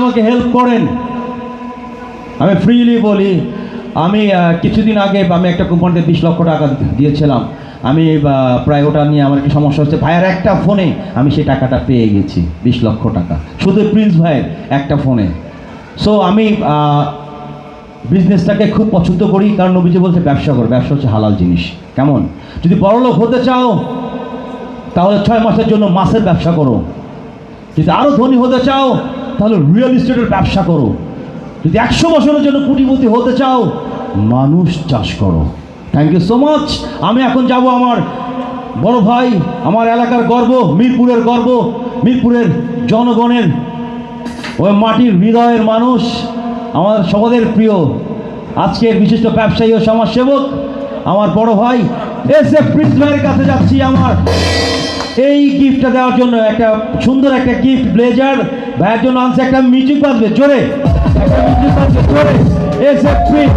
আমাকে হেল্প করেন। আমি ফ্রিলি বলি, আমি কিছুদিন আগে আমি একটা কোম্পানিতে বিশ লক্ষ টাকা দিয়েছিলাম। আমি প্রায় ওটা নিয়ে আমার একটু সমস্যা হচ্ছে। ভাইয়ের একটা ফোনে আমি সেই টাকাটা পেয়ে গেছি, বিশ লক্ষ টাকা। শুধু প্রিন্স ভাইয়ের একটা ফোনে সো আমি বিজনেসটাকে খুব পছন্দ করি, কারণ নবীজি বলছে ব্যবসা করো, ব্যবসা হচ্ছে হালাল জিনিস। কেমন? যদি বড়লোক হতে চাও, তাহলে ছয় মাসের জন্য মাছের ব্যবসা করো। যদি আরও ধনী হতে চাও তাহলে রিয়েল এস্টেটের ব্যবসা করো। যদি একশো বছরের জন্য কোটিপতি হতে চাও, মানুষ চাষ করো। থ্যাংক ইউ সো মাচ আমি এখন যাব আমার বড় ভাই, আমার এলাকার গর্ব, মিরপুরের গর্ব, মিরপুরের জনগণের। ওই মাটির হৃদয়ের মানুষ, আমার সবাদের প্রিয়, আজকের বিশিষ্ট ব্যবসায়ী ও সমাজসেবক, আমার বড় ভাই এস এফ প্রিন্স ভাইয়ের কাছে যাচ্ছি আমার। এই গিফটটা দেওয়ার জন্য একটা সুন্দর একটা গিফট ব্লেজার ভাইয়ের জন্য আনছে একটা মিউজিক বাজবে, জোরে। একটা মিউজিক বাজবে, জোরে। এস প্রিন্স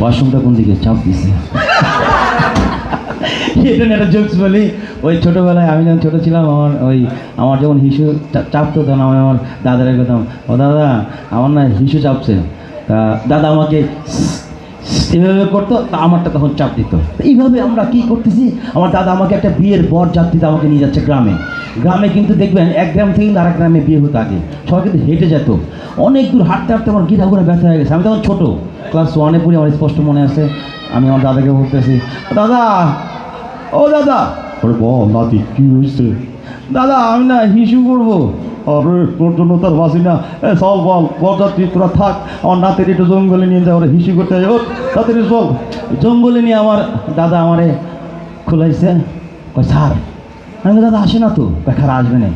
ওয়াশরুমটা কোন দিকে? চাপ দিছে। এটা একটা জোকস বলি। ওই ছোটোবেলায় আমি যখন ছোটো ছিলাম, আমার ওই, আমার যখন হিসু চাপতো তখন আমি আমার দাদারে করতাম ও দাদা, আমার না হিসু চাপছে। তা দাদা আমাকে এভাবে করতো, তা আমারটা তখন চাপ দিত। এইভাবে আমরা কি করতেছি? আমার দাদা আমাকে একটা বিয়ের বর চাপ দিতে আমাকে নিয়ে যাচ্ছে গ্রামে। গ্রামে কিন্তু দেখবেন, এক গ্রাম থেকে আরেক গ্রামে বিয়ে হতো আগে। সবাই কিন্তু হেঁটে যেত। অনেক দূর হাঁটতে হাঁটতে আমার গিরা ঘুরে ব্যথা হয়ে গেছে। আমি তখন ছোটো। ক্লাস ওয়ানে পড়ি, আমার স্পষ্ট মনে আছে। আমি আমার দাদাকে বলতেছি, দাদা, ও দাদা আরে বল নাতি কি হয়েছে? দাদা আমি না হিসু করব। আরে তোর জন্য তার বাসি না। চল বল বরযাত্রী তোরা থাক। আমার নাতের একটু জঙ্গলে নিয়ে যা ওরা হিসি করতে যায় ও তাড়াতাড়ি চল। জঙ্গলে নিয়ে আমার দাদা আমারে খোলাইছে। কয় স্যার আমি দাদা আসে না তো। বেকার আসবে না।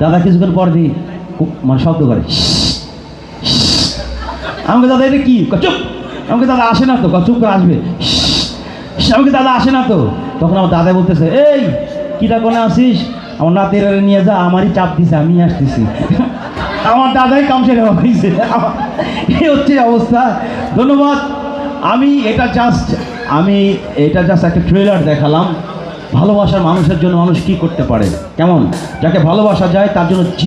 দাদা কিছুক্ষণ পর দিই মানে শব্দ করে আমাকে দাদা এটা কি? চুপ। আমাকে দাদা আসে না তো। চুপ করে আসবে। আমাকে দাদা আসে না তো? তখন আমার দাদা বলতেছে, এই কিটা কোনে আসিস? আমার নাতের নিয়ে যা, আমারই চাপ দিছে, আমি আসতেছি। আমার দাদাই কাম সেরে হয়েছে। এই হচ্ছে অবস্থা। ধন্যবাদ। আমি এটা জাস্ট আমি এটা জাস্ট একটা ট্রেলার দেখালাম। ভালোবাসার মানুষের জন্য মানুষ কি করতে পারে? কেমন? যাকে ভালোবাসা যায়, তার জন্য